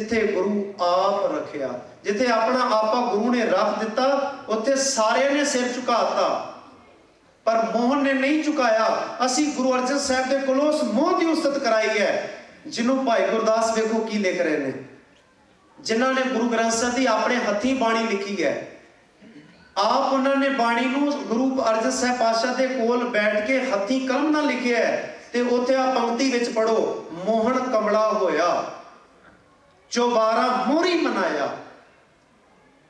ਜਿੱਥੇ ਗੁਰੂ ਆਪ ਰੱਖਿਆ, ਜਿੱਥੇ ਆਪਣਾ ਆਪਾ ਗੁਰੂ ਨੇ ਰੱਖ ਦਿੱਤਾ, ਉੱਥੇ ਸਾਰਿਆਂ ਨੇ ਸਿਰ ਝੁਕਾਤਾ ਪਰ ਮੋਹਨ ਨੇ ਨਹੀਂ ਝੁਕਾਇਆ। ਅਸੀਂ ਗੁਰੂ ਅਰਜਨ ਸਾਹਿਬ ਦੇ ਕੋਲੋਂ ਉਸ ਮੋਹ ਦੀ ਉਸਤਤ ਕਰਾਈ ਹੈ। ਜਿਹਨੂੰ ਭਾਈ ਗੁਰਦਾਸ ਵੇਖੋ ਕੀ ਲਿਖ ਰਹੇ ਨੇ। ਜਿਨ੍ਹਾਂ ਨੇ ਗੁਰੂ ਗ੍ਰੰਥ ਸਾਹਿਬ ਦੀ ਆਪਣੇ ਹੱਥੀਂ ਬਾਣੀ ਲਿਖੀ ਹੈ। ਆਪ ਉਹਨਾਂ ਨੇ ਬਾਣੀ ਨੂੰ ਗੁਰੂ ਅਰਜਨ ਸਾਹਿਬ ਪਾਤਸ਼ਾਹ ਦੇ ਕੋਲ ਬੈਠ ਕੇ ਹੱਥੀਂ ਕਲਮ ਨਾਲ ਲਿਖਿਆ ਹੈ। ਤੇ ਉੱਥੇ ਆ ਪੰਕਤੀ ਵਿੱਚ ਪੜੋ ਮੋਹਨ ਕਮਲਾ ਹੋਇਆ। ਚੋਬਾਰਾ ਮੋਰੀ ਮਨਾਇਆ।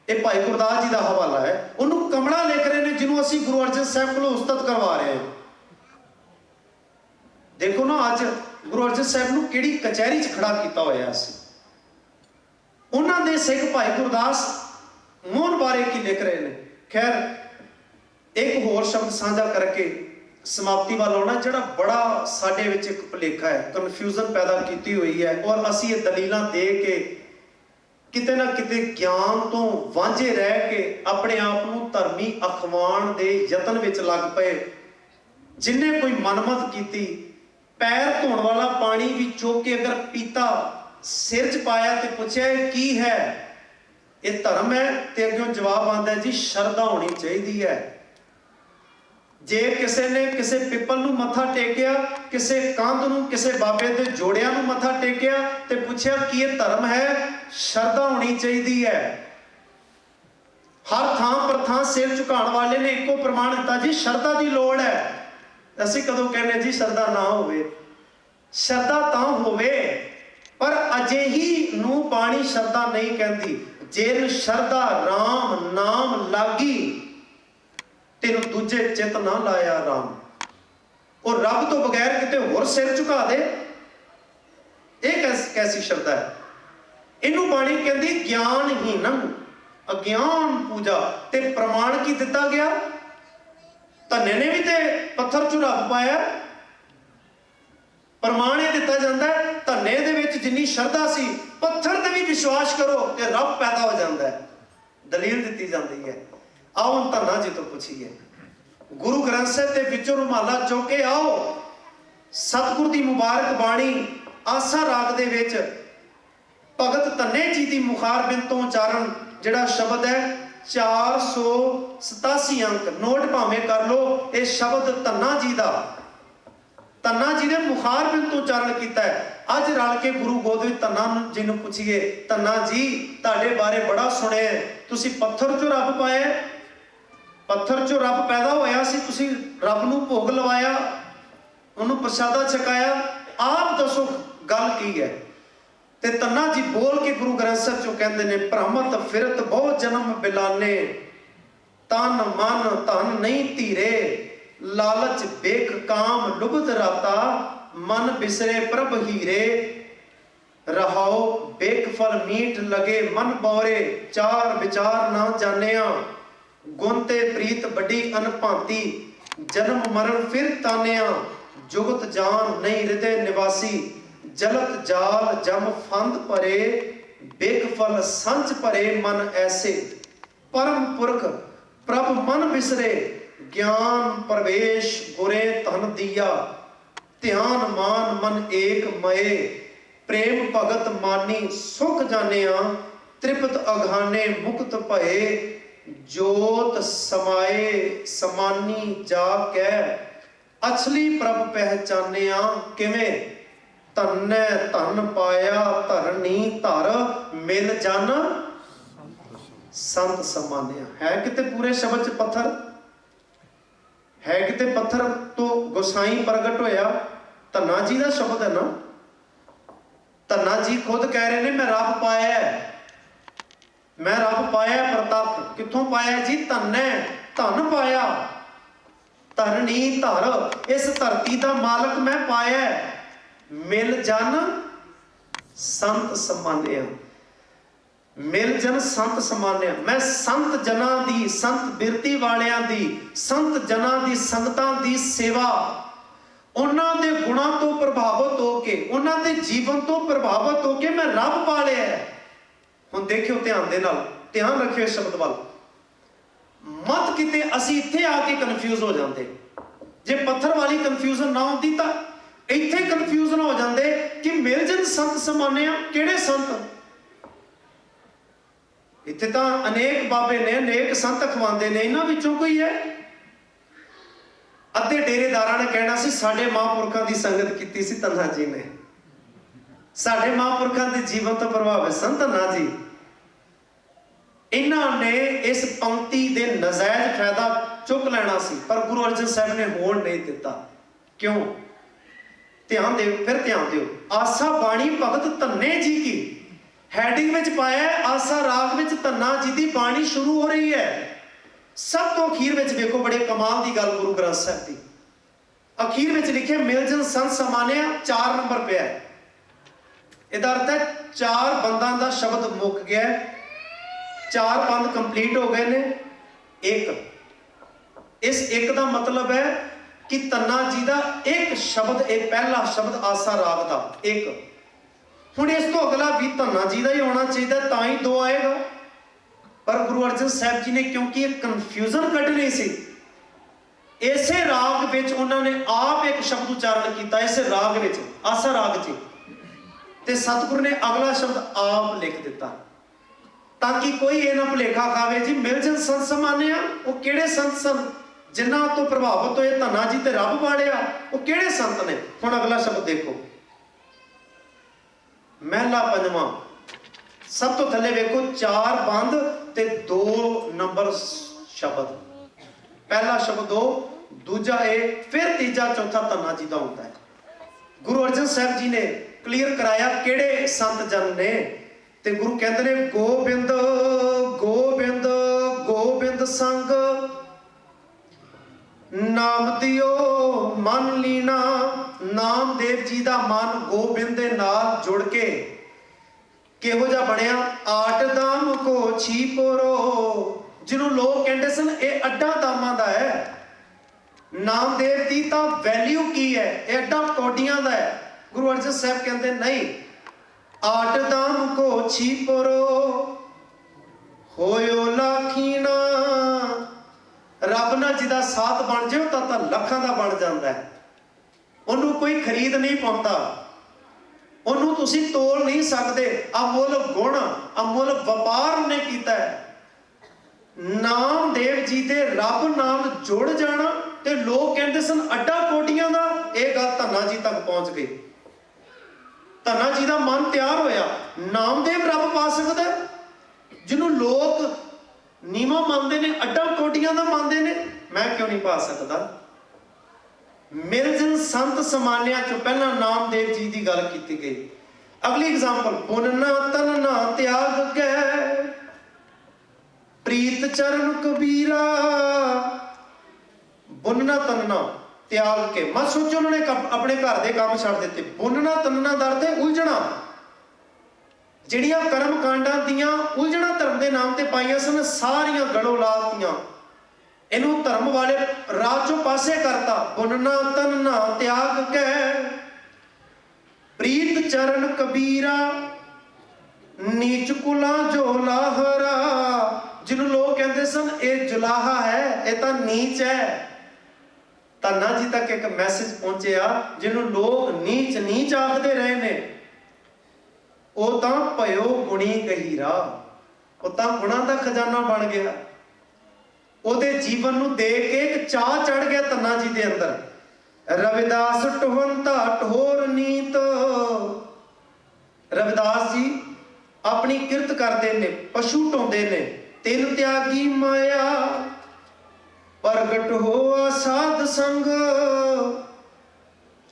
ਇਹ ਭਾਈ ਗੁਰਦਾਸ ਜੀ ਦਾ ਹਵਾਲਾ ਹੈ। ਉਹਨੂੰ ਕਮਲਾ ਲਿਖ ਰਹੇ ਨੇ, ਜਿਹਨੂੰ ਅਸੀਂ ਗੁਰੂ ਅਰਜਨ ਸਾਹਿਬ ਕੋਲੋਂ ਉਸਤਤ ਕਰਵਾ ਰਹੇ ਹਾਂ। ਦੇਖੋ ਨਾ, ਅੱਜ ਗੁਰੂ ਅਰਜਨ ਸਾਹਿਬ ਨੂੰ ਕਿਹੜੀ ਕਚਹਿਰੀ 'ਚ ਖੜਾ ਕੀਤਾ ਹੋਇਆ ਸੀ। ਉਹਨਾਂ ਦੇ ਸਿੱਖ ਭਾਈ ਗੁਰਦਾਸ ਮੋਹਨ ਬਾਰੇ ਕੀ ਲਿਖ ਰਹੇ ਨੇ? ਖੈਰ, ਇੱਕ ਹੋਰ ਸ਼ਬਦ ਸਾਂਝਾ ਕਰਕੇ ਸਮਾਪਤੀ ਵੱਲ ਆਉਣਾ, ਜਿਹੜਾ ਬੜਾ ਸਾਡੇ ਵਿੱਚ ਇੱਕ ਭੁਲੇਖਾ ਹੈ ਕਨਫਿਊਜ਼ਨ ਪੈਦਾ ਕੀਤੀ ਹੋਈ ਹੈ ਔਰ ਅਸੀਂ ਇਹ ਦਲੀਲਾਂ ਦੇ ਕੇ ਕਿਤੇ ਨਾ ਕਿਤੇ ਗਿਆਨ ਤੋਂ ਵਾਂਝੇ ਰਹਿ ਕੇ ਆਪਣੇ ਆਪ ਨੂੰ ਧਰਮੀ ਅਖਵਾਣ ਦੇ ਯਤਨ ਵਿੱਚ ਲੱਗ ਪਏ। ਜਿਨੇ ਕੋਈ ਮਨਮਤ ਕੀਤੀ, ਪੈਰ ਧੋਣ ਵਾਲਾ ਪਾਣੀ ਵੀ ਚੁੱਕ ਕੇ ਅਗਰ ਪੀਤਾ, ਸਿਰ 'ਚ ਪਾਇਆ ਤੇ ਪੁੱਛਿਆ ਕੀ ਹੈ? ਇਹ ਧਰਮ ਹੈ? ਤੇ ਅੱਗੋਂ ਜਵਾਬ ਆਉਂਦਾ ਜੀ, ਸ਼ਰਧਾ ਹੋਣੀ ਚਾਹੀਦੀ ਹੈ। ਜੇ ਕਿਸੇ ਨੇ ਕਿਸੇ ਪਿੱਪਲ ਨੂੰ ਮੱਥਾ ਟੇਕਿਆ, ਕਿਸੇ ਕੰਧ ਨੂੰ, ਕਿਸੇ ਬਾਬੇ ਦੇ ਜੋੜਿਆਂ ਨੂੰ ਮੱਥਾ ਟੇਕਿਆ ਤੇ ਪੁੱਛਿਆ ਕੀ ਇਹ ਧਰਮ ਹੈ, ਸ਼ਰਧਾ ਹੋਣੀ ਚਾਹੀਦੀ ਹੈ। ਹਰ ਥਾਂ ਪਰ ਥਾਂ ਸਿਰ ਝੁਕਾਉਣ ਵਾਲੇ ਨੇ ਇੱਕੋ ਪ੍ਰਮਾਣ ਦਿੱਤਾ, ਜੀ, ਸ਼ਰਧਾ ਦੀ ਲੋੜ ਹੈ। ਅਸੀਂ ਕਦੋਂ ਕਹਿੰਦੇ, ਜੀ, ਸ਼ਰਧਾ ਨਾ ਹੋਵੇ। ਸ਼ਰਧਾ ਤਾਂ ਹੋਵੇ, ਪਰ ਅਜਿਹੀ ਨੂੰ ਬਾਣੀ ਸ਼ਰਧਾ ਨਹੀਂ ਕਹਿੰਦੀ। ਜੇ ਸ਼ਰਧਾ RAM ਨਾਮ ਲਾਗੀ ਤੈਨੂੰ ਦੂਜੇ ਚਿਤ ਨਾ ਲਾਇਆ ਰਾਮ। ਉਹ ਰੱਬ ਤੋਂ ਬਗੈਰ ਕਿਤੇ ਹੋਰ ਸਿਰ ਝੁਕਾ ਦੇ। ਇਹ ਕੈਸ- ਕੈਸੀ ਸ਼ਰਧਾ ਹੈ? ਇਹਨੂੰ ਬਾਣੀ ਕਹਿੰਦੀ ਗਿਆਨ ਹੀ ਨੰ ਅਗਿਆਨ ਪੂਜਾ ਤੇ ਪ੍ਰਮਾਣ ਕੀ ਦਿੱਤਾ ਗਿਆ? ਧੰਨੇ ਨੇ ਵੀ ਤੇ ਪੱਥਰ ਚੋਂ ਰੱਬ ਪਾਇਆ। ਪ੍ਰਮਾਣ ਇਹ ਦਿੱਤਾ ਜਾਂਦਾ ਧੰਨੇ ਦੇ ਵਿੱਚ ਜਿੰਨੀ ਸ਼ਰਧਾ ਸੀ, ਪੱਥਰ ਤੇ ਵੀ ਵਿਸ਼ਵਾਸ ਕਰੋ ਤੇ ਰੱਬ ਪੈਦਾ ਹੋ ਜਾਂਦਾ ਹੈ। ਦਲੀਲ ਦਿੱਤੀ ਜਾਂਦੀ ਹੈ। ਆਓ ਹੁਣ ਧੰਨਾ ਜੀ ਤੋਂ ਪੁੱਛੀਏ। ਗੁਰੂ ਗ੍ਰੰਥ ਸਾਹਿਬ ਦੇ ਵਿੱਚੋਂ ਰੁਮਾਲਾ ਚੁੱਕ ਆਓ। ਸਤਿਗੁਰ ਦੀ ਮੁਬਾਰਕ ਬਾਣੀ ਆਸਾ ਰਾਗ ਦੇ ਵਿੱਚ ਭਗਤ ਧੰਨੇ ਜੀ ਦੀ ਮੁਖਾਰ ਤੋਂ ਉਚਾਰਨ ਜਿਹੜਾ ਸ਼ਬਦ ਹੈ 487 ਅੰਕ। ਨੋਟ ਭਾਵੇਂ ਕਰ ਲਓ, ਇਹ ਸ਼ਬਦ ਤੰਨਾ ਜੀ ਦਾ। ਤੰਨਾ ਜੀ ਨੇ ਮੁਖਾਰ ਬਿੰਦ ਤੋਂ ਉਚਾਰਨ ਕੀਤਾ ਹੈ। ਅੱਜ ਰਲ ਕੇ ਗੁਰੂ ਗੋਬਿੰਦ ਧੰਨਾ ਜੀ ਨੂੰ ਪੁੱਛੀਏ, ਧੰਨਾ ਜੀ, ਤੁਹਾਡੇ ਬਾਰੇ ਬੜਾ ਸੁਣਿਆ ਤੁਸੀਂ ਪੱਥਰ ਚੋਂ ਰੱਬ ਪਾਇਆ ਪੱਥਰ ਚੋਂ ਰੱਬ ਪੈਦਾ ਹੋਇਆ ਸੀ, ਤੁਸੀਂ ਰੱਬ ਨੂੰ ਭੋਗ ਲਵਾਇਆ, ਉਹਨੂੰ ਪ੍ਰਸ਼ਾਦਾ ਛਕਾਇਆ, ਆਪ ਦੱਸੋ ਗੱਲ ਕੀ ਹੈ? ਤੇ ਤੰਨਾ ਜੀ ਬੋਲ ਕੇ ਗੁਰੂ ਗ੍ਰੰਥ ਸਾਹਿਬ ਚੋਂ ਕਹਿੰਦੇ ਨੇ, ਭ੍ਰਮਤ ਫਿਰਤ ਬਹੁ ਜਨਮ ਬਿਲਾਨੇ, ਤਨ ਮਨ ਧਨ ਨਹੀਂ ਧੀਰੇ, ਲਾਲਚ ਬੇਕ ਕਾਮ ਲੁਭਤ ਰਾਤਾ, ਮਨ ਬਿਸਰੇ ਪ੍ਰਭ ਹੀਰੇ। ਰਹਾਓ ਬੇਕ ਫਲ ਮੀਠ ਲਗੇ, ਮਨ ਬੌਰੇ, ਚਾਰ ਵਿਚਾਰ ਨਾ ਜਾਣਿਆ। ਗੁਣ ਤੇ ਪ੍ਰੀਤ ਵੱਡੀ ਅਨਭਾਂਤੀ, ਜਨਮ ਮਰਨ ਫਿਰ ਤਾਨਿਆ, ਜੁਗਤ ਜਾਨ ਨਹੀਂ ਹਿਰਦੇ ਨਿਵਾਸੀ, ਜਲਤ ਜਾਲ ਜਮ ਫੰਦ ਭਰੇ ਬੇਖ ਫਲ ਸੰਚ ਭਰੇ ਮਨ ਐਸੇ। ਪਰਮ ਪੁਰਖ, ਪ੍ਰਭ ਮਨ ਬਿਸਰੇ, ਗਿਆਨ ਪ੍ਰਵੇਸ਼ ਗੁਰੇ ਧਨ ਦੀਆ। ਧਿਆਨ ਮਾਨ ਮਨ ਏਕ ਮਏ, ਪ੍ਰੇਮ ਭਗਤ ਮਾਨੀ ਸੁਖ ਜਾਣਿਆ, ਤ੍ਰਿਪਤ ਅਘਾਨੇ ਮੁਕਤ ਭਏ। ਜੋਤ ਸਮਾਏ ਸਮਾਨੀ ਜਾ ਕੈ, ਅਛਲੀ ਪ੍ਰਭ ਪਹਿਚਾਨਿਆ ਕਿਵੇਂ? ਧੰਨੈ ਧਨ ਪਾਇਆ ਧਰਨੀ ਧਰ, ਮਿਲ ਜਨ ਸੰਤ ਸਮਾਨਿਆ। ਹੈ ਕਿਤੇ ਪੂਰੇ ਸ਼ਬਦ ਚ ਪੱਥਰ? ਹੈ ਕਿਤੇ ਪੱਥਰ ਤੋਂ ਗੁਸਾਈ ਪ੍ਰਗਟ ਹੋਇਆ? ਧੰਨਾ ਜੀ ਦਾ ਸ਼ਬਦ ਹੈ ਨਾ। ਧੰਨਾ ਜੀ ਖੁਦ ਕਹਿ ਰਹੇ ਨੇ, ਮੈਂ ਰੱਬ ਪਾਇਆ ਮੈਂ ਰੱਬ ਪਾਇਆ ਪ੍ਰਤਾਪ। ਕਿੱਥੋਂ ਪਾਇਆ ਜੀ? ਧੰਨੈ ਧਨ ਪਾਇਆ। ਧਰਣੀ ਧਰ। ਇਸ ਧਰਤੀ ਦਾ ਮਾਲਕ ਮੈਂ ਪਾਇਆ ਮਿਲ ਜਨ ਸੰਤ ਸਮਾਨਿਆ। ਮਿਲ ਜਨ ਸੰਤ ਸਮਾਨਿਆ। ਮੈਂ ਸੰਤ ਜਨਾਂ ਦੀ, ਸੰਤ ਬਿਰਤੀ ਵਾਲਿਆਂ ਦੀ, ਸੰਤ ਜਨਾਂ ਦੀ ਸੰਗਤਾਂ ਦੀ ਸੇਵਾ। ਉਹਨਾਂ ਦੇ ਗੁਣਾਂ ਤੋਂ ਪ੍ਰਭਾਵਿਤ ਹੋ ਕੇ, ਉਹਨਾਂ ਦੇ ਜੀਵਨ ਤੋਂ ਪ੍ਰਭਾਵਿਤ ਹੋ ਕੇ ਮੈਂ ਰੱਬ ਪਾ ਲਿਆ ਹੁਣ ਦੇਖਿਓ ਧਿਆਨ ਦੇ ਨਾਲ, ਧਿਆਨ ਰੱਖਿਓ ਇਸ ਸ਼ਬਦ ਵੱਲ। ਮਤ ਕਿਤੇ ਅਸੀਂ ਇੱਥੇ ਆ ਕੇ ਕਨਫਿਊਜ਼ ਹੋ ਜਾਂਦੇ। ਜੇ ਪੱਥਰ ਵਾਲੀ ਕਨਫਿਊਜ਼ਨ ਨਾ ਹੁੰਦੀ ਤਾਂ ਇੱਥੇ ਕਨਫਿਊਜ਼ਨ ਹੋ ਜਾਂਦੇ ਕਿ ਮਿਲਜਨ ਸੰਤ ਸਮਾਨੇ ਸਮਾਨਿਆ ਕਿਹੜੇ ਸੰਤ? ਇੱਥੇ ਤਾਂ ਅਨੇਕ ਬਾਬੇ ਨੇ, ਅਨੇਕ ਸੰਤ ਖਵਾਉਂਦੇ ਨੇ, ਇਹਨਾਂ ਵਿੱਚੋਂ ਕੋਈ ਹੈ? ਅੱਧੇ ਡੇਰੇਦਾਰਾਂ ਨੇ ਕਹਿਣਾ ਸੀ, ਸਾਡੇ ਮਹਾਂਪੁਰਖਾਂ ਦੀ ਸੰਗਤ ਕੀਤੀ ਸੀ ਤੰਨਾ ਜੀ ਨੇ। ਸਾਡੇ ਮਹਾਂਪੁਰਖਾਂ ਦੇ ਜੀਵਨ ਤੋਂ ਪ੍ਰਭਾਵਿਤ ਸਨ ਤੰਨਾ ਜੀ, ਇਹਨਾਂ ਨੇ ਇਸ ਪੰਕਤੀ ਦੇ ਨਜਾਇਜ਼ ਫਾਇਦਾ ਚੁੱਕ ਲੈਣਾ ਸੀ, ਪਰ ਗੁਰੂ ਅਰਜਨ ਸਾਹਿਬ ਨੇ ਹੋਣ ਨਹੀਂ ਦਿੱਤਾ। ਕਿਉਂ? ਧਿਆਨ ਦਿਓ, ਫਿਰ ਧਿਆਨ ਦਿਓ। ਆਸਾ ਬਾਣੀ ਭਗਤ ਧੰਨੇ ਜੀ ਕੀ? ਹੈਡਿੰਗ ਵਿੱਚ ਪਾਇਆ ਆਸਾ ਰਾਗ ਵਿੱਚ ਧੰਨਾ ਜੀ ਦੀ ਬਾਣੀ ਸ਼ੁਰੂ ਹੋ ਰਹੀ ਹੈ। ਸਭ ਤੋਂ ਅਖੀਰ ਵਿੱਚ ਵੇਖੋ, ਬੜੇ ਕਮਾਲ ਦੀ ਗੱਲ ਗੁਰੂ ਗ੍ਰੰਥ ਸਾਹਿਬ ਦੀ। ਅਖੀਰ ਵਿੱਚ ਲਿਖਿਆ, ਮਿਲਜਨ ਸੰਤ ਸਮਾਨਿਆ 4 ਨੰਬਰ ਪਿਆ ਹੈ। ਇਹਦਾ ਅਰਥ ਹੈ ਚਾਰ ਬੰਦਾਂ ਦਾ ਸ਼ਬਦ ਮੁੱਕ ਗਿਆ ਚਾਰ ਬੰਦ ਕੰਪਲੀਟ ਹੋ ਗਏ ਨੇ। ਇੱਕ। ਇਸ ਇੱਕ ਦਾ ਮਤਲਬ ਹੈ ਕਿ ਤੰਨਾ ਜੀ ਦਾ ਇੱਕ ਸ਼ਬਦ, ਇਹ ਪਹਿਲਾ ਸ਼ਬਦ ਆਸਾ ਰਾਗ ਦਾ। ਇੱਕ। ਹੁਣ ਇਸ ਤੋਂ ਅਗਲਾ ਵੀ ਤੰਨਾ ਜੀ ਦਾ ਹੀ ਹੋਣਾ ਚਾਹੀਦਾ ਤਾਂ ਹੀ ਦੋ ਆਏਗਾ। ਪਰ ਗੁਰੂ ਅਰਜਨ ਸਾਹਿਬ ਜੀ ਨੇ ਕਿਉਂਕਿ ਇਹ ਕਨਫਿਊਜ਼ਨ ਕੱਢਣੀ ਸੀ, ਇਸੇ ਰਾਗ ਵਿੱਚ ਉਹਨਾਂ ਨੇ ਆਪ ਇੱਕ ਸ਼ਬਦ ਉਚਾਰਨ ਕੀਤਾ, ਇਸੇ ਰਾਗ ਵਿੱਚ, ਆਸਾ ਰਾਗ 'ਚ। ਤੇ ਸਤਿਗੁਰੂ ਨੇ ਅਗਲਾ ਸ਼ਬਦ ਆਪ ਲਿਖ ਦਿੱਤਾ। ਤਾਂ ਕਿ ਕੋਈ ਇਹ ਨਾ ਭੁਲੇਖਾ ਖਾਵੇ ਜੀ ਮਿਲਜਨ ਸੰਤ ਸਮਾਨਿਆ, ਉਹ ਕਿਹੜੇ ਸੰਤ ਸਨ? ਜਿਨ੍ਹਾਂ ਤੋਂ ਪ੍ਰਭਾਵਿਤ ਹੋਏ ਧੰਨਾ ਜੀ ਤੇ ਰੱਬ ਬਾੜਿਆ ਉਹ ਕਿਹੜੇ ਸੰਤ ਨੇ? ਹੁਣ ਅਗਲਾ ਸ਼ਬਦ ਦੇਖੋ। ਮਹਿਲਾ ਪੰਜਵਾਂ। ਸਭ ਤੋਂ ਥੱਲੇ ਵੇਖੋ, ਚਾਰ ਬੰਦ ਤੇ ਦੋ ਨੰਬਰ ਸ਼ਬਦ। ਪਹਿਲਾ ਸ਼ਬਦ ਉਹ ਦੂਜਾ ਇਹ ਫਿਰ ਤੀਜਾ, ਚੌਥਾ ਧੰਨਾ ਜੀ ਦਾ ਹੁੰਦਾ ਹੈ। ਗੁਰੂ ਅਰਜਨ ਸਾਹਿਬ ਜੀ ਨੇ ਕਲੀਅਰ ਕਰਾਇਆ ਕਿਹੜੇ ਸੰਤ ਜਨ ਨੇ। ਤੇ ਗੁਰੂ ਕਹਿੰਦੇ ਨੇ, ਗੋਬਿੰਦ ਗੋਬਿੰਦ ਗੋਬਿੰਦ ਸੰਗ, ਨਾਮ ਦਿਓ, ਮਨ ਲੀਨਾ ਨਾਮਦੇਵ ਜੀ ਦਾ ਮਨ ਗੋਬਿੰਦ ਦੇ ਨਾਲ ਜੁੜ ਕੇ। ਕਿਹੋ ਜਿਹਾ ਬਣਿਆ? ਆਟ ਦਾਮ ਕੋ ਛੀਪਰੋ। ਜਿਹਨੂੰ ਲੋਕ ਕਹਿੰਦੇ ਸਨ, ਇਹ ਅੱਡਾ ਦਾਮਾਂ ਦਾ ਹੈ। ਨਾਮਦੇਵ ਦੀ ਤਾਂ ਵੈਲਿਊ ਕੀ ਹੈ? ਇਹ ਅੱਡਾ ਕੋਡੀਆਂ ਗੁਰੂ ਅਰਜਨ ਸਾਹਿਬ ਕਹਿੰਦੇ, ਨਹੀਂ, ਆਟ ਦਾਮ ਕੋ ਛੀਪਰੋ, ਹੋਇਓ ਲਾਖੀਨਾ ਰੱਬ ਨਾਲ ਜਿਹਦਾ ਸਾਥ ਬਣ ਜਾਓ ਤਾਂ ਤਾਂ ਲੱਖਾਂ ਦਾ ਬਣ ਜਾਂਦਾ ਹੈ। ਉਹਨੂੰ ਕੋਈ ਖਰੀਦ ਨਹੀਂ ਪਾਉਂਦਾ। ਉਹਨੂੰ ਤੁਸੀਂ ਤੋਲ ਨਹੀਂ ਸਕਦੇ। ਅਮੁੱਲ ਗੁਣ ਅਮੁੱਲ ਵਪਾਰ ਨੇ ਕੀਤਾ ਹੈ। ਨਾਮਦੇਵ ਜੀ ਦੇ ਰੱਬ ਨਾਲ ਜੁੜ ਜਾਣਾ ਤੇ ਲੋਕ ਕਹਿੰਦੇ ਸਨ, ਅੱਡਾ ਕੋਟੀਆਂ ਦਾ। ਇਹ ਗੱਲ ਧੰਨਾ ਜੀ ਤੱਕ ਪਹੁੰਚ ਗਈ। ਧੰਨਾ ਜੀ ਦਾ ਮਨ ਤਿਆਰ ਹੋਇਆ। ਨਾਮਦੇਵ ਰੱਬ ਪਾ ਸਕਦਾ ਜਿਹਨੂੰ ਲੋਕ ਨੀਮਾ ਮੰਨਦੇ ਨੇ, ਅੱਡਾ ਕੋਟੀਆਂ ਦਾ ਮੰਨਦੇ ਨੇ, ਮੈਂ ਕਿਉਂ ਨਹੀਂ ਪਾ ਸਕਦਾ? ਮਿਲਜਨ ਸੰਤ ਸਮਾਨਿਆਂ ਚੋਂ ਪਹਿਲਾਂ ਨਾਮਦੇਵ ਜੀ ਦੀ ਗੱਲ ਕੀਤੀ ਗਈ। ਅਗਲੀ ਐਗਜ਼ਾਮਪਲ ਪੁੰਨਾ ਤਨਨਾ ਤਿਆਗ ਗਏ ਪ੍ਰੀਤ ਚਰਨ ਕਬੀਰਾ। ਬੁੰਨਣਾ ਤਨਨਾ ਤਿਆਗ ਕੇ। ਮਤ ਸੋਚੋ ਉਹਨਾਂ ਨੇ ਆਪਣੇ ਘਰ ਦੇ ਕੰਮ ਛੱਡ ਦਿੱਤੇ। ਬੁੰਨਣਾ ਤਨਨਾ ਦਰ ਤੇ ਉਲਝਣਾ। ਜਿਹੜੀਆਂ ਕਰਮ ਕਾਂਡਾਂ ਦੀਆਂ ਉਲਝਣਾ ਧਰਮ ਦੇ ਨਾਮ ਤੇ ਪਾਈਆਂ ਸਨ, ਸਾਰੀਆਂ ਗੜੋ ਲਾਤੀਆਂ ਇਹਨੂੰ ਧਰਮ ਵਾਲੇ ਰਾਹ ਚੋਂ ਪਾਸੇ ਕਰਤਾ। ਬੁੰਨਣਾ ਤਨਨਾ ਤਿਆਗ ਕੇ। ਪ੍ਰੀਤ ਚਰਨ ਕਬੀਰਾ, ਨੀਚ ਕੁਲਾ ਜੋ ਲਾਹਰਾ ਜਿਹਨੂੰ ਲੋਕ ਕਹਿੰਦੇ ਸਨ, ਇਹ ਜੁਲਾਹਾ ਹੈ, ਇਹ ਤਾਂ ਨੀਚ ਹੈ। ਧੰਨਾ ਜੀ ਤੱਕ ਇੱਕ ਮੈਸੇਜ ਪਹੁੰਚਿਆ ਜਿਹਨੂੰ ਲੋਕ ਨੀਚ ਨੀਚ ਆਖਦੇ ਰਹੇ ਨੇ। ਉਹ ਤਾਂ ਭਇਓ ਗੁਣੀ ਗਹੀਰਾ। ਉਹ ਤਾਂ ਗੁਣਾਂ ਦਾ ਖਜ਼ਾਨਾ ਬਣ ਗਿਆ। ਉਹਦੇ ਜੀਵਨ ਨੂੰ ਦੇਖ ਕੇ ਇੱਕ ਚਾਹ ਚੜ ਗਿਆ ਤੰਨਾ ਜੀ ਦੇ ਅੰਦਰ। ਰਵਿਦਾਸ ਟਹੁੰਤਾ ਟਹੋਰ ਨੀਤ। ਰਵਿਦਾਸ ਜੀ ਆਪਣੀ ਕਿਰਤ ਕਰਦੇ ਨੇ, ਪਸ਼ੂ ਢੋਂਦੇ ਨੇ, ਤਿੰਨ ਤਿਆਗੀ ਮਾਇਆ। ਪ੍ਰਗਟ ਹੋਆ ਸਾਧ ਸੰਗ।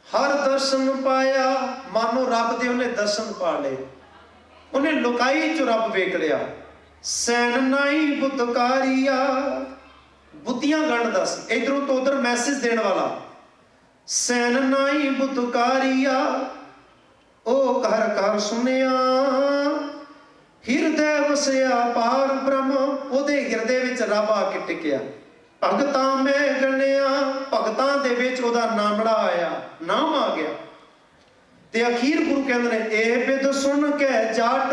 ਹਰ ਦਰਸ਼ਨ ਪਾਇਆ, ਮਾਨੋ ਰੱਬ ਦੇ ਉਹਨੇ ਦਰਸ਼ਨ ਪਾ ਲਏ। ਉਹਨੇ ਲੁਕਾਈ ਚ ਰੱਬ ਵੇਖ ਲਿਆ। ਸੈਨ ਨਾਈ ਬੁੱਤਕਾਰੀਆ ਬੁੱਧੀਆਂ ਗਣਦਾ ਦੱਸ ਇਧਰੋਂ ਤੋਂ ਉਧਰ ਮੈਸੇਜ ਦੇਣ ਵਾਲਾ। ਸੈਨ ਨਾਈ ਬੁੱਤਕਾਰੀਆ ਉਹ ਘਰ ਘਰ ਸੁਨਿਆ ਹਿਰਦੇ ਵਸਿਆ ਪਾਰ ਬ੍ਰਹਮ। ਉਹਦੇ ਹਿਰਦੇ ਵਿੱਚ ਰੱਬ ਆ ਕੇ ਟਿਕਿਆ। ਭਗਤਾਂ ਮੈਂ ਗਣਿਆ, ਭਗਤਾਂ ਦੇ ਵਿੱਚ ਉਹਦਾ ਨਾਮੜਾ ਆਇਆ ਨਾਮ ਆ ਗਿਆ। ਤੇ ਅਖੀਰ ਗੁਰੂ ਕਹਿੰਦੇ ਨੇ, ਇਹ ਬਿਦ ਸੁਣ ਕੇ ਜਾਟ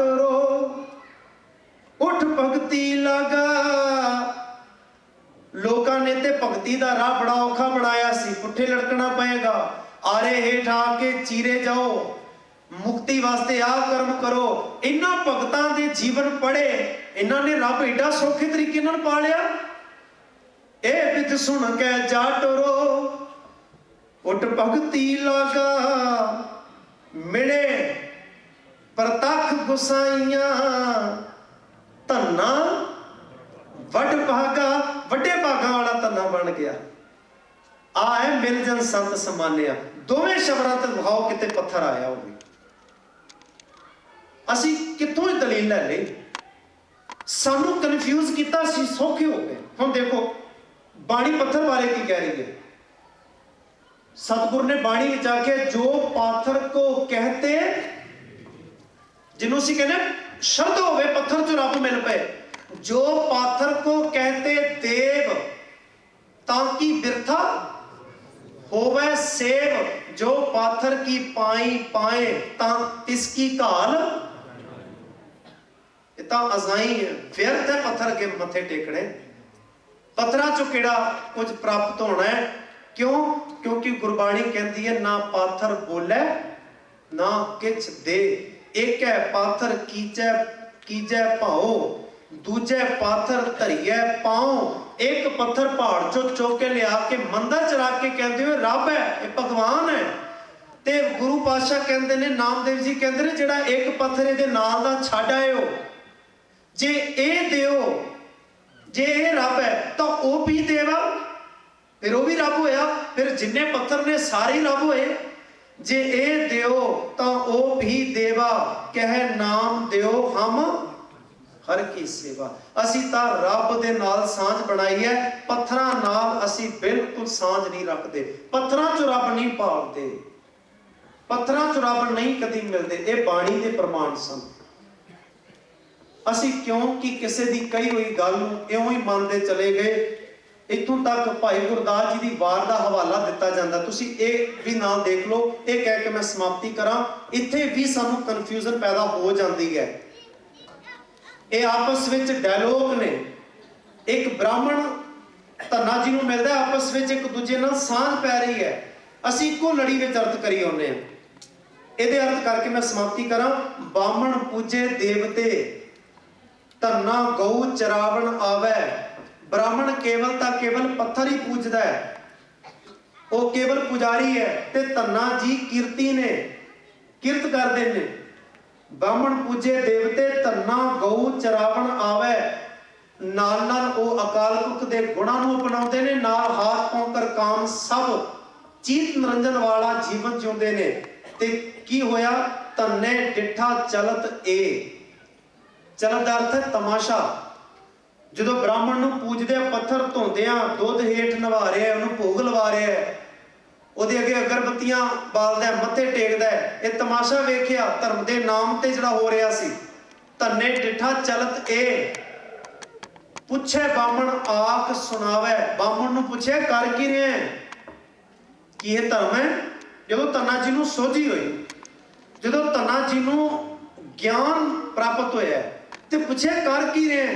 ਉਠ ਭਗਤੀ ਲਗਾ। ਲੋਕਾਂ ਨੇ ਤੇ ਭਗਤੀ ਦਾ ਰਾਹ ਬੜਾ ਔਖਾ ਬਣਾਇਆ ਸੀ, ਪੁੱਠੇ ਲੜਕਣਾ ਪਏਗਾ। ਆਰੇ ਹੇਠ ਆ ਕੇ ਚੀਰੇ ਜਾਓ, ਮੁਕਤੀ ਵਾਸਤੇ ਆਹ ਕਰਮ ਕਰੋ। ਇਹਨਾਂ ਭਗਤਾਂ ਦੇ ਜੀਵਨ ਪੜੇ ਇਹਨਾਂ ਨੇ ਰੱਬ ਏਡਾ ਸੌਖੇ ਤਰੀਕੇ ਨਾਲ ਪਾਲਿਆ। ਇਹ ਵਿਦ ਸੁਣ ਕੇ ਜਾ ਟਰੋ। ਉਟ ਭਗਤੀ ਲਾਗਾ। ਮਿਲੇ ਪ੍ਰਤੱਖ ਗੁਸਾਈਆਂ। ਧੰਨਾ ਵੱਡ ਭਾਗਾ, ਵੱਡੇ ਭਾਗਾਂ ਵਾਲਾ ਧੰਨਾ ਬਣ ਗਿਆ। ਆ ਹੈ ਮਿਲਜਨ ਸੰਤ ਸਮਾਨਿਆ। ਦੋਵੇਂ ਸ਼ਬਦਾਂ ਤੇ ਵਿਖਾਓ ਕਿਤੇ ਪੱਥਰ ਆਇਆ ਹੋਵੇ। ਅਸੀਂ ਕਿੱਥੋਂ ਇਹ ਦਲੀਲ ਲੈ ਲਈ? ਸਾਨੂੰ ਕਨਫਿਊਜ਼ ਕੀਤਾ ਸੀ, ਸੌਖੇ ਹੋ ਗਏ। ਹੁਣ ਦੇਖੋ ਬਾਣੀ ਪੱਥਰ ਬਾਰੇ ਕੀ ਕਹਿ ਰਹੀ ਹੈ? ਸਤਿਗੁਰ ਨੇ ਬਾਣੀ ਵਿੱਚ ਆਖਿਆ ਜੋ ਪਾਥਰ ਕੋ ਕਹਤੇ, ਜਿਹਨੂੰ ਅਸੀਂ ਕਹਿੰਦੇ ਸ਼ਬਦ ਹੋਵੇ ਪੱਥਰ ਚ ਰੱਬ ਮਿਲ ਪਏ, ਜੋ ਪਾਥਰ ਕੋ ਕਹਤੇ ਦੇਵ, ਤਾਂ ਕੀ ਬਿਰਥਾ? ਹੋਵੇ ਸੇਵ, ਜੋ ਪਾਥਰ ਕੀ ਪਾਈ ਪਾਏ, ਤਾਂ ਇਸ ਕੀ ਕਾਲ ਇਹ ਤਾਂ ਅਜ਼ਾਈ ਹੈ। ਵਿਅਰਥ ਹੈ ਪੱਥਰ ਕੇ ਮੱਥੇ ਟੇਕਣੇ। ਪੱਥਰਾਂ ਚੋਂ ਕਿਹੜਾ ਕੁਝ ਪ੍ਰਾਪਤ ਹੋਣਾ ਹੈ? ਕਿਉਂ? ਕਿਉਂਕਿ ਗੁਰਬਾਣੀ ਕਹਿੰਦੀ ਹੈ, ਨਾ ਪਾਥਰ ਬੋਲੇ, ਨਾ ਕਿਛ ਦੇ। ਇੱਕ ਹੈ ਪਾਥਰ ਕੀਜੈ ਕੀਜੈ ਭਾਓ ਦੂਜੇ ਪਾਥਰ ਧਰੀਐ ਪਾਉ। ਇੱਕ ਪੱਥਰ ਪਹਾੜ ਚੋਂ ਚੁੱਕ ਕੇ ਲਿਆ ਕੇ ਮੰਦਰ ਚ ਰੱਖ ਕੇ ਕਹਿੰਦੇ ਹੋ ਰੱਬ ਹੈ, ਇਹ ਭਗਵਾਨ ਹੈ। ਤੇ ਗੁਰੂ ਪਾਤਸ਼ਾਹ ਕਹਿੰਦੇ ਨੇ, ਨਾਮਦੇਵ ਜੀ ਕਹਿੰਦੇ ਨੇ, ਜਿਹੜਾ ਇੱਕ ਪੱਥਰ ਇਹਦੇ ਨਾਲ ਦਾ ਛੱਡ ਆਇਓ। ਜੇ ਇਹ ਦਿਓ ਜੇ ਇਹ ਰੱਬ ਹੈ, ਤਾਂ ਉਹ ਵੀ ਦੇਵਾ ਫਿਰ ਉਹ ਵੀ ਰੱਬ ਹੋਇਆ। ਫਿਰ ਜਿੰਨੇ ਪੱਥਰ ਨੇ, ਸਾਰੇ ਰੱਬ ਹੋਏ। ਜੇ ਇਹ ਦਿਓ, ਤਾਂ ਉਹ ਵੀ ਦੇਵਾ। ਕਹਿ, ਨਾਮ ਦਿਓ ਹਮ, ਹਰ ਕੀ ਸੇਵਾ। ਅਸੀਂ ਤਾਂ ਰੱਬ ਦੇ ਨਾਲ ਸਾਂਝ ਬਣਾਈ ਹੈ। ਪੱਥਰਾਂ ਨਾਲ ਅਸੀਂ ਬਿਲਕੁਲ ਸਾਂਝ ਨਹੀਂ ਰੱਖਦੇ। ਪੱਥਰਾਂ 'ਚ ਰੱਬ ਨਹੀਂ ਪਾਲਦੇ ਪੱਥਰਾਂ 'ਚ ਰੱਬ ਨਹੀਂ ਕਦੀ ਮਿਲਦੇ। ਇਹ ਬਾਣੀ ਦੇ ਪ੍ਰਮਾਣ ਸਨ। ਅਸੀਂ ਕਿਉਂਕਿ ਕਿਸੇ ਦੀ ਕਹੀ ਹੋਈ ਗੱਲ ਨੂੰ ਇਉਂ ਹੀ ਮੰਨਦੇ ਚਲੇ ਗਏ? ਇੱਥੋਂ ਤੱਕ ਭਾਈ ਗੁਰਦਾਸ ਜੀ ਦੀ ਵਾਰ ਦਾ ਹਵਾਲਾ ਦਿੱਤਾ ਜਾਂਦਾ। ਤੁਸੀਂ ਇਹ ਵੀ ਨਾਲ ਦੇਖ ਲਓ। ਇਹ ਕਹਿ ਕੇ ਮੈਂ ਸਮਾਪਤੀ ਕਰਾਂ। ਇੱਥੇ ਵੀ ਸਾਨੂੰ ਕਨਫਿਊਜ਼ਨ ਪੈਦਾ ਹੋ ਜਾਂਦੀ ਹੈ। ਇਹ ਆਪਸ ਵਿੱਚ ਡਾਇਲੋਗ ਨੇ। ਇੱਕ ਬ੍ਰਾਹਮਣ ਧੰਨਾ ਜੀ ਨੂੰ ਮਿਲਦਾ ਆਪਸ ਵਿੱਚ ਇੱਕ ਦੂਜੇ ਨਾਲ ਸਾਂਝ ਪੈ ਰਹੀ ਹੈ। ਅਸੀਂ ਇੱਕੋ ਲੜੀ ਵਿੱਚ ਅਰਥ ਕਰੀ ਆਉਂਦੇ ਹਾਂ। ਇਹਦੇ ਅਰਥ ਕਰਕੇ ਮੈਂ ਸਮਾਪਤੀ ਕਰਾਂ। ਬਾਹਮਣ ਪੂਜੇ ਦੇਵਤੇ। ਧੰਨਾ ਗਊ ਚਰਾਵਣ ਆਵੇ। ਬ੍ਰਾਹਮਣ ਕੇਵਲ ਤਾਂ ਕੇਵਲ ਪੱਥਰ ਹੀ ਪੂਜਦਾ ਹੈ। ਉਹ ਕੇਵਲ ਪੁਜਾਰੀ ਹੈ ਤੇ ਧੰਨਾ ਜੀ ਕੀਰਤੀ ਨੇ, ਕਿਰਤ ਕਰਦੇ ਨੇ। ਬਾਹਮਣ ਪੂਜੇ ਦੇਵਤੇ ਧੰਨਾ ਗਊ ਚਰਾਵਣ ਆਵੇ। ਨਾਲ ਨਾਲ ਉਹ ਅਕਾਲ ਪੁਰਖ ਦੇ ਗੁਣਾਂ ਨੂੰ ਅਪਣਾਉਂਦੇ ਨੇ, ਨਾਲ ਹਾਥ ਪੌਂਕਰ ਕਾਮ ਸਭ ਚੀਤ ਨਿਰੰਜਨ ਵਾਲਾ ਜੀਵਨ ਜਿਉਂਦੇ ਨੇ। ਤੇ ਕੀ ਹੋਇਆ? ਧੰਨੇ ਡਿੱਠਾ ਚਲਤ ਏ। ਚਲਤ ਦਾ ਅਰਥ ਹੈ ਤਮਾਸ਼ਾ। ਜਦੋਂ ਬ੍ਰਾਹਮਣ ਨੂੰ ਪੂਜਦੇ ਆ ਪੱਥਰ ਧੋਂਦੇ ਆ ਦੁੱਧ ਹੇਠ ਨਵਾ ਰਿਹਾ ਉਹਨੂੰ ਭੋਗ ਲਵਾ ਰਿਹਾ ਹੈ, ਉਹਦੇ ਅੱਗੇ ਅਗਰਬੱਤੀਆਂ ਬਾਲਦਾ ਮੱਥੇ ਟੇਕਦਾ ਹੈ। ਇਹ ਤਮਾਸ਼ਾ ਵੇਖਿਆ ਧਰਮ ਦੇ ਨਾਮ ਤੇ ਜਿਹੜਾ ਹੋ ਰਿਹਾ ਸੀ ਧੰਨੇ ਡਿਠਾ ਚਲਤ ਏ। ਪੁੱਛੇ ਬਾਹਮਣ ਆਖ ਸੁਣਾਵੇ। ਬਾਹਮਣ ਨੂੰ ਪੁੱਛਿਆ ਕਰ ਕੀ ਰਿਹਾ ਕੀ ਇਹ ਧਰਮ ਹੈ? ਜਦੋਂ ਧੰਨਾ ਜੀ ਨੂੰ ਸੋਝੀ ਹੋਈ ਜਦੋਂ ਧੰਨਾ ਜੀ ਨੂੰ ਗਿਆਨ ਪ੍ਰਾਪਤ ਹੋਇਆ ਤੇ ਪੁੱਛਿਆ, ਕਰ ਕੀ ਰਿਹਾ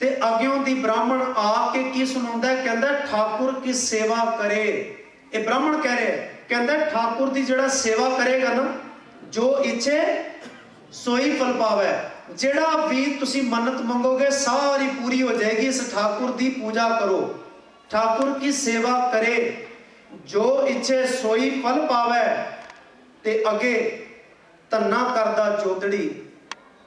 ਤੇ ਅਗਿਓਂ ਦੀ ਬ੍ਰਾਹਮਣ ਆ ਕੇ ਕੀ ਸੁਣਾਉਂਦਾ ਕਹਿੰਦਾ, ਠਾਕੁਰ ਕੀ ਸੇਵਾ ਕਰੇ? ਇਹ ਬ੍ਰਾਹਮਣ ਕਹਿ ਰਿਹਾ ਕਹਿੰਦਾ, ਠਾਕੁਰ ਦੀ ਜਿਹੜਾ ਸੇਵਾ ਕਰੇਗਾ ਨਾ, ਜੋ ਇੱਛੇ ਸੋਈ ਫਲ ਪਾਵੇ। ਜਿਹੜਾ ਵੀ ਤੁਸੀਂ ਮੰਨਤ ਮੰਗੋਗੇ, ਸਾਰੀ ਪੂਰੀ ਹੋ ਜਾਏਗੀ। ਇਸ ਠਾਕੁਰ ਦੀ ਪੂਜਾ ਕਰੋ। ਠਾਕੁਰ ਕੀ ਸੇਵਾ ਕਰੇ? ਜੋ ਇੱਛੇ ਸੋਈ ਫਲ ਪਾਵੇ, ਤੇ ਅੱਗੇ ਧੰਨਾ ਕਰਦਾ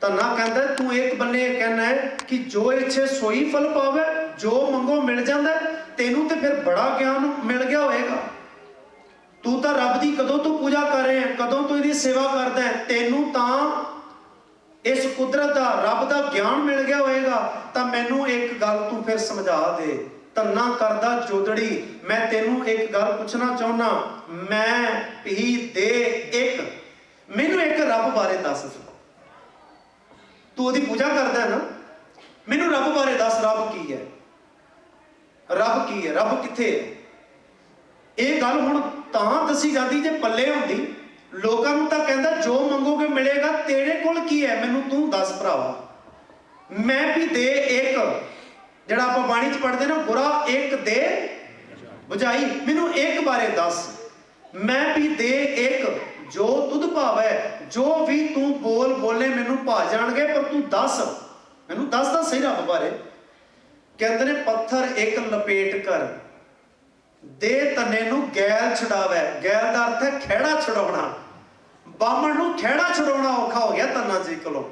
ਚੋਦੜੀ ਧੰਨਾ ਕਹਿੰਦਾ, ਤੂੰ ਇੱਕ ਬੰਨੇ ਕਹਿਣਾ ਹੈ ਕਿ ਜੋ ਇੱਛੇ ਸੋਈ ਫਲ ਪਾਵੇ, ਜੋ ਮੰਗੋ ਮਿਲ ਜਾਂਦਾ ਤੈਨੂੰ ਤੇ ਫਿਰ ਬੜਾ ਗਿਆਨ ਮਿਲ ਗਿਆ ਹੋਏਗਾ ਤੂੰ ਤਾਂ ਰੱਬ ਦੀ ਕਦੋਂ ਤੋਂ ਪੂਜਾ ਕਰ ਰਿਹਾ ਹੈ, ਕਦੋਂ ਤੋਂ ਇਹਦੀ ਸੇਵਾ ਕਰਦਾ ਹੈ, ਤੈਨੂੰ ਤਾਂ ਇਸ ਕੁਦਰਤ ਦਾ, ਰੱਬ ਦਾ ਗਿਆਨ ਮਿਲ ਗਿਆ ਹੋਏਗਾ ਤਾਂ ਮੈਨੂੰ ਇੱਕ ਗੱਲ ਤੂੰ ਫਿਰ ਸਮਝਾ ਦੇ। ਧੰਨਾ ਕਰਦਾ ਜੋਦੜੀ, ਮੈਂ ਤੈਨੂੰ ਇੱਕ ਗੱਲ ਪੁੱਛਣਾ ਚਾਹੁੰਦਾ, ਮੈਂ ਵੀ ਦੇ ਇੱਕ। ਮੈਨੂੰ ਇੱਕ ਰੱਬ ਬਾਰੇ ਦੱਸ ਤੂੰ ਉਹਦੀ ਪੂਜਾ ਕਰਦਾ ਹੈ ਨਾ, ਮੈਨੂੰ ਰੱਬ ਬਾਰੇ ਦੱਸ, ਰੱਬ ਕੀ ਹੈ? ਰੱਬ ਕੀ ਹੈ? ਰੱਬ ਕਿੱਥੇ ਹੈ? ਇਹ ਗੱਲ ਹੁਣ ਤਾਂ ਦੱਸੀ ਜਾਂਦੀ ਜੇ ਪੱਲੇ ਹੁੰਦੀ। ਲੋਕਾਂ ਨੂੰ ਤਾਂ ਕਹਿੰਦਾ, ਜੋ ਮੰਗੋਗੇ ਮਿਲੇਗਾ, ਤੇਰੇ ਕੋਲ ਕੀ ਹੈ? ਮੈਨੂੰ ਤੂੰ ਦੱਸ ਭਰਾਵਾ। ਮੈਂ ਵੀ ਦੇ ਇੱਕ, ਜਿਹੜਾ ਆਪਾਂ ਬਾਣੀ ਚ ਪੜ੍ਹਦੇ ਨਾ, ਬੁਰਾ ਇੱਕ ਦੇ ਬੁਝਾਈ। ਮੈਨੂੰ ਇੱਕ ਬਾਰੇ ਦੱਸ। ਮੈਂ ਵੀ ਦੇ ਇੱਕ, ਜੋ ਤੁਧ ਭਾਵੈ, ਜੋ ਵੀ ਤੂੰ ਬੋਲ ਬੋਲੇ ਮੈਨੂੰ ਭਾ ਜਾਣਗੇ ਪਰ ਤੂੰ ਦੱਸ ਮੈਨੂੰ ਰੱਬ ਬਾਰੇ। ਕਹਿੰਦੇ ਨੇ, ਪੱਥਰ ਇੱਕ ਲਪੇਟ ਕਰ। ਦੇ ਤਨੇ ਨੂੰ ਗੈਲ ਛਡਾਵੇ। ਗੈਲ ਦਾ ਅਰਥ ਹੈ ਖਹਿੜਾ ਛਡਾਉਣਾ। ਬਾਹਮਣ ਨੂੰ ਖਹਿੜਾ ਛਡਾਉਣਾ ਔਖਾ ਹੋ ਗਿਆ ਤੰਨਾ ਜੀ ਕੋਲੋਂ।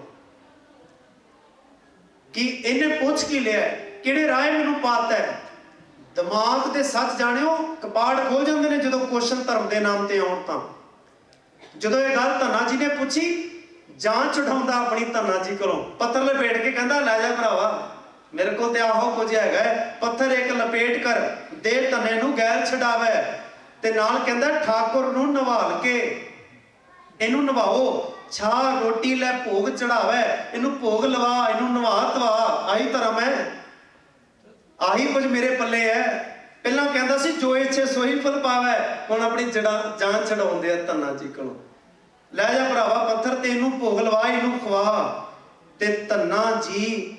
ਕਿ ਇਹਨੇ ਪੁੱਛ ਕੀ ਲਿਆ? ਕਿਹੜੇ ਰਾਹ ਮੈਨੂੰ ਪਾਤਾ ਹੈ? ਦਿਮਾਗ ਦੇ ਸੱਚ ਜਾਣਿਓ, ਕਪਾੜ ਖੋਲ ਜਾਂਦੇ ਨੇ ਜਦੋਂ ਕੁਐਸਚਨ ਧਰਮ ਦੇ ਨਾਮ ਤੇ ਆਉਣ ਤਾਂ। ਜਦੋਂ ਇਹ ਗੱਲ ਧੰਨਾ ਜੀ ਨੇ ਪੁੱਛੀ ਜਾਂਚ ਉਠਾਉਂਦਾ ਆਪਣੀ ਧੰਨਾ ਜੀ ਕੋਲੋਂ। ਪੱਤਰ ਲਪੇਟ ਕੇ ਕਹਿੰਦਾ, ਲੈ ਜਾ ਭਰਾਵਾ ਮੇਰੇ ਕੋਲ ਤੇ ਆਹੋ ਕੁਝ ਹੈਗਾ ਪੱਥਰ ਇੱਕ ਲਪੇਟ ਕਰ, ਦੇ ਤਨੇ ਨੂੰ ਗੈਲ ਛਡਾਵੇ ਤੇ ਨਾਲ ਕਹਿੰਦਾ, ਠਾਕੁਰ ਨੂੰ ਨਵਾਲ ਕੇ, ਇਹਨੂੰ ਨਵਾਓ, ਛਾ ਰੋਟੀ ਲੈ ਭੋਗ ਚੜਾਵੇ, ਇਹਨੂੰ ਭੋਗ ਲਵਾ, ਇਹਨੂੰ ਨਵਾ ਤਵਾ, ਆਹੀ ਧਰਮ ਹੈ। ਆਹੀ ਕੁਝ ਮੇਰੇ ਪੱਲੇ ਹੈ। ਪਹਿਲਾਂ ਕਹਿੰਦਾ ਸੀ, ਜੋ ਇੱਛੇ ਸੋਹੀ ਫਲ ਪਾਵੇ। ਹੁਣ ਆਪਣੀ ਜੜਾ, ਜਾਨ ਛਡਾਉਂਦੇ ਆ ਧੰਨਾ ਜੀ ਕੋਲੋਂ। ਲੈ ਜਾ ਭਰਾਵਾ, ਪੱਥਰ ਤੇ ਇਹਨੂੰ ਭੋਗ ਲਵਾ, ਇਹਨੂੰ ਖਵਾ ਤੇ ਧੰਨਾ ਜੀ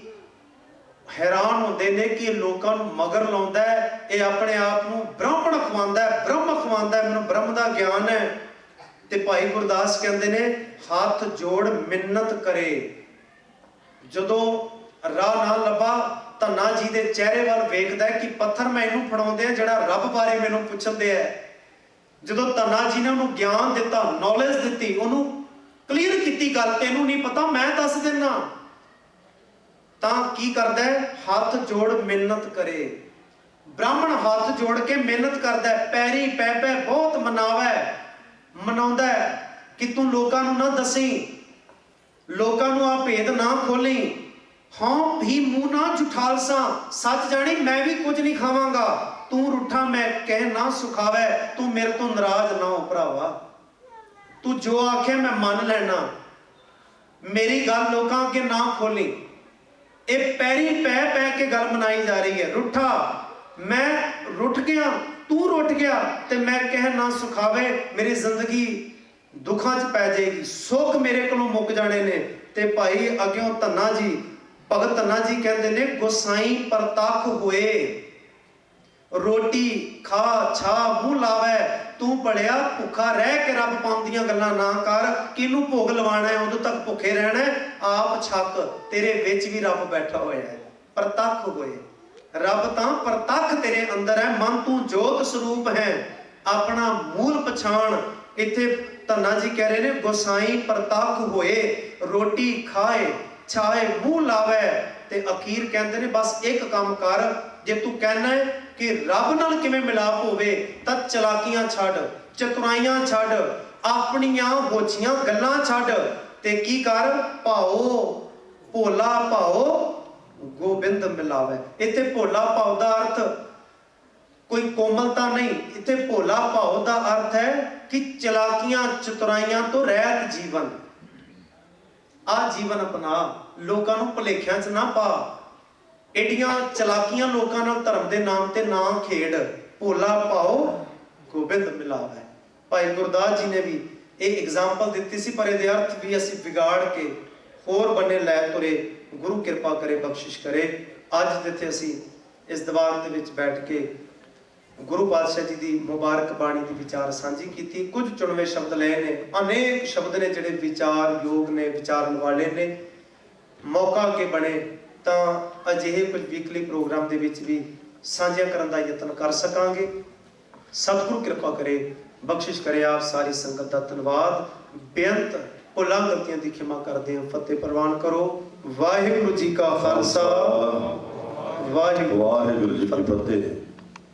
ਹੈਰਾਨ ਹੁੰਦੇ ਨੇ ਕਿ ਇਹ ਲੋਕਾਂ ਨੂੰ ਮਗਰ ਲਾਉਂਦਾ ਹੈ, ਇਹ ਆਪਣੇ ਆਪ ਨੂੰ ਬ੍ਰਾਹਮਣ ਖਵਾਉਂਦਾ ਹੈ, ਬ੍ਰਹਮ ਖਵਾਉਂਦਾ ਹੈ, ਮੈਨੂੰ ਬ੍ਰਹਮ ਦਾ ਗਿਆਨ ਹੈ। ਤੇ ਭਾਈ ਗੁਰਦਾਸ ਕਹਿੰਦੇ ਨੇ, ਹੱਥ ਜੋੜ ਮਿੰਨਤ ਕਰੇ। ਜਦੋਂ ਰਾਹ ਨਾ ਲੱਭਾ ਧੰਨਾ ਜੀ ਦੇ ਚਿਹਰੇ ਵੱਲ ਵੇਖਦਾ ਕਿ ਪੱਥਰ ਮੈਂ ਇਹਨੂੰ ਫੜਾਉਂਦੇ ਆ, ਜਿਹੜਾ ਰੱਬ ਬਾਰੇ ਮੈਨੂੰ ਪੁੱਛਦੇ ਆ। ਜਦੋਂ ਧੰਨਾ ਜੀ ਨੇ ਉਹਨੂੰ ਗਿਆਨ ਦਿੱਤਾ ਨੌਲੇਜ ਦਿੱਤੀ, ਉਹਨੂੰ ਕਲੀਅਰ ਕੀਤੀ ਗੱਲ, ਤੈਨੂੰ ਨਹੀਂ ਪਤਾ, ਮੈਂ ਦੱਸ ਦਿੰਦਾ। ਤਾਂ ਕੀ ਕਰਦਾ ਹੈ? ਹੱਥ ਜੋੜ ਮਿਹਨਤ ਕਰੇ। ਬ੍ਰਾਹਮਣ ਹੱਥ ਜੋੜ ਕੇ ਮਿਹਨਤ ਕਰਦਾ ਹੈ, ਪੈਰੀ ਪੈ ਪੈ ਬਹੁਤ ਮਨਾਵੇ। ਮਨਾਉਂਦਾ ਹੈ ਕਿ ਤੂੰ ਲੋਕਾਂ ਨੂੰ ਨਾ ਦੱਸੀ, ਲੋਕਾਂ ਨੂੰ ਆ ਭੇਦ ਨਾ ਖੋਲੀ ਹਾਂ, ਵੀ ਮੂੰਹ ਨਾ ਝੁਠਾਲਸਾ ਸੱਚ ਜਾਣੀ ਮੈਂ ਵੀ ਕੁਝ ਨਹੀਂ ਖਾਵਾਂਗਾ। ਤੂੰ ਰੁੱਠਾ ਮੈਂ ਕਹਿ ਨਾ ਸੁਖਾਵੇ, ਤੂੰ ਮੇਰੇ ਤੋਂ ਨਾਰਾਜ਼ ਨਾ ਹੋ ਭਰਾਵਾ। ਤੂੰ ਜੋ ਆਖਿਆ ਮੈਂ ਮੰਨ ਲੈਣਾ। ਮੇਰੀ ਗੱਲ ਲੋਕਾਂ ਅੱਗੇ ਨਾ ਖੋਲੀ ਇਹ ਪੈਰੀ ਪੈ ਪੈ ਕੇ ਗੱਲ ਮਨਾਈ ਜਾ ਰਹੀ ਹੈ। ਰੁੱਠਾ, ਮੈਂ ਰੁੱਠ ਗਿਆ, ਤੂੰ ਰੁੱਠ ਗਿਆ ਤੇ ਮੈਂ ਕਹਿ ਨਾ ਸੁਖਾਵੇ, ਮੇਰੀ ਜ਼ਿੰਦਗੀ ਦੁੱਖਾਂ 'ਚ ਪੈ ਜਾਏਗੀ। ਸੁੱਖ ਮੇਰੇ ਕੋਲੋਂ ਮੁੱਕ ਜਾਣੇ ਨੇ ਤੇ ਭਾਈ ਅਗਿਓ ਧੰਨਾ ਜੀ, ਭਗਤ ਧੰਨਾ ਜੀ ਕਹਿੰਦੇ ਨੇ, ਗੁਸਾਈ ਪ੍ਰਤੱਖ ਹੋਏ। ਰੋਟੀ ਖਾ, ਛਾ, ਮੂੰਹ ਲਾਵੇ ਤੂੰ ਬੜਿਆ ਭੁੱਖਾ ਰਹਿ ਕੇ ਰੱਬ ਪਾਉਂਦੀਆਂ ਗੱਲਾਂ ਨਾ ਕਰ। ਕਿਹਨੂੰ ਭੋਗ ਲਵਾਣਾ ਹੈ, ਉਦੋਂ ਤੱਕ ਭੁੱਖੇ ਰਹਿਣਾ ਆਪ ਛੱਕ, ਤੇਰੇ ਵਿੱਚ ਵੀ ਰੱਬ ਬੈਠਾ ਹੋਇਆ ਹੈ। ਪ੍ਰਤੱਖ ਹੋਏ। ਰੱਬ ਤਾਂ ਪ੍ਰਤੱਖ ਤੇਰੇ ਅੰਦਰ ਹੈ, ਮਨ ਤੂੰ ਜੋਤ ਸਰੂਪ ਹੈ। ਆਪਣਾ ਮੂਲ ਪਛਾਣ, ਇੱਥੇ ਧੰਨਾ ਜੀ ਕਹਿ ਰਹੇ ਨੇ, ਗੋਸਾਈ ਪ੍ਰਤੱਖ ਹੋਏ, ਰੋਟੀ ਖਾਏ, ਛਾਏ, ਮੂੰਹ ਲਾਵੇ। ਤੇ ਅਖੀਰ ਕਹਿੰਦੇ ਨੇ, ਬਸ ਇੱਕ ਕੰਮ ਕਰ ਜੇ ਤੂੰ ਕਹਿਣਾ ਹੈ ਕਿ ਰੱਬ ਨਾਲ ਕਿਵੇਂ ਮਿਲਾਪ ਹੋਵੇ, ਤਾਂ ਚਲਾਕੀਆਂ ਛੱਡ, ਚਤੁਰਾਈਆਂ ਛੱਡ, ਆਪਣੀਆਂ ਹੋਛੀਆਂ ਗੱਲਾਂ ਛੱਡ। ਤੇ ਕੀ ਕਰ? ਭਾਓ ਭੋਲਾ ਭਾਓ ਗੋਬਿੰਦ ਮਿਲਾਵੇ। ਇੱਥੇ ਭੋਲਾ ਭਾਉ ਦਾ ਅਰਥ ਕੋਈ ਕੋਮਲਤਾ ਨਹੀਂ, ਇੱਥੇ ਭੋਲਾ ਭਾਉ ਦਾ ਅਰਥ ਹੈ ਕਿ ਚਲਾਕੀਆਂ, ਚਤੁਰਾਈਆਂ ਤੋਂ ਰਹਿਤ ਜੀਵਨ। ਆ ਜੀਵਨ ਅਪਣਾ, ਲੋਕਾਂ ਨੂੰ ਭੁਲੇਖਿਆਂ 'ਚ ਨਾ ਪਾ। ਏਡੀਆਂ ਚਲਾਕੀਆਂ ਲੋਕਾਂ ਨਾਲ ਧਰਮ ਦੇ ਨਾਮ ਤੇ ਨਾ ਖੇਡ ਭੋਲਾ ਪਾਓ, ਗੋਬਿੰਦ ਮਿਲਾਵੇ। ਭਾਈ ਗੁਰਦਾਸ ਜੀ ਨੇ ਵੀ ਇਹ ਐਗਜ਼ਾਮਪਲ ਦਿੱਤੀ ਸੀ, ਪਰ ਇਹਦੇ ਅਰਥ ਵੀ ਅਸੀਂ ਵਿਗਾੜ ਕੇ ਹੋਰ ਬੰਨੇ ਲੈ ਤੁਰੇ, ਗੁਰੂ ਕਿਰਪਾ ਕਰੇ, ਬਖਸ਼ਿਸ਼ ਕਰੇ। ਅੱਜ ਜਿੱਥੇ ਅਸੀਂ ਇਸ ਦੀਵਾਰ ਦੇ ਵਿੱਚ ਬੈਠ ਕੇ ਗੁਰੂ ਪਾਤਸ਼ਾਹ ਜੀ ਦੀ ਮੁਬਾਰਕ ਬਾਣੀ ਦੀ ਵਿਚਾਰ ਸਾਂਝੀ ਕੀਤੀ, ਕੁਝ ਚੁਣਵੇਂ ਸ਼ਬਦ ਲਏ ਨੇ, ਅਨੇਕ ਸ਼ਬਦ ਨੇ ਜਿਹੜੇ ਵਿਚਾਰ ਯੋਗ ਨੇ, ਵਿਚਾਰਨ ਵਾਲੇ ਨੇ। ਮੌਕਾ ਕੇ ਬਣੇ ਤਾਂ ਅਜਿਹੇ ਕੁਝ ਵੀਕਲੀ ਪ੍ਰੋਗਰਾਮ ਦੇ ਵਿੱਚ ਵੀ ਸਾਂਝਾ ਕਰਨ ਦਾ ਯਤਨ ਕਰ ਸਕਾਂਗੇ। ਸਤਿਗੁਰੂ ਕਿਰਪਾ ਕਰੇ, ਬਖਸ਼ਿਸ਼ ਕਰੇ ਆਪ ਸਾਰੀ ਸੰਗਤ ਦਾ ਧੰਨਵਾਦ। ਬੇਅੰਤ ਭੁੱਲਾਂ ਗਲਤੀਆਂ ਦੀ ਖਿਮਾ ਕਰਦੇ ਹਾਂ, ਫਤਿਹ ਪ੍ਰਵਾਨ ਕਰੋ। ਵਾਹਿਗੁਰੂ ਜੀ ਕਾ ਖਾਲਸਾ। ਵਾਹਿਗੁਰੂ ਵਾਹਿਗੁਰੂ ਜੀ ਕੀ ਫਤਿਹ।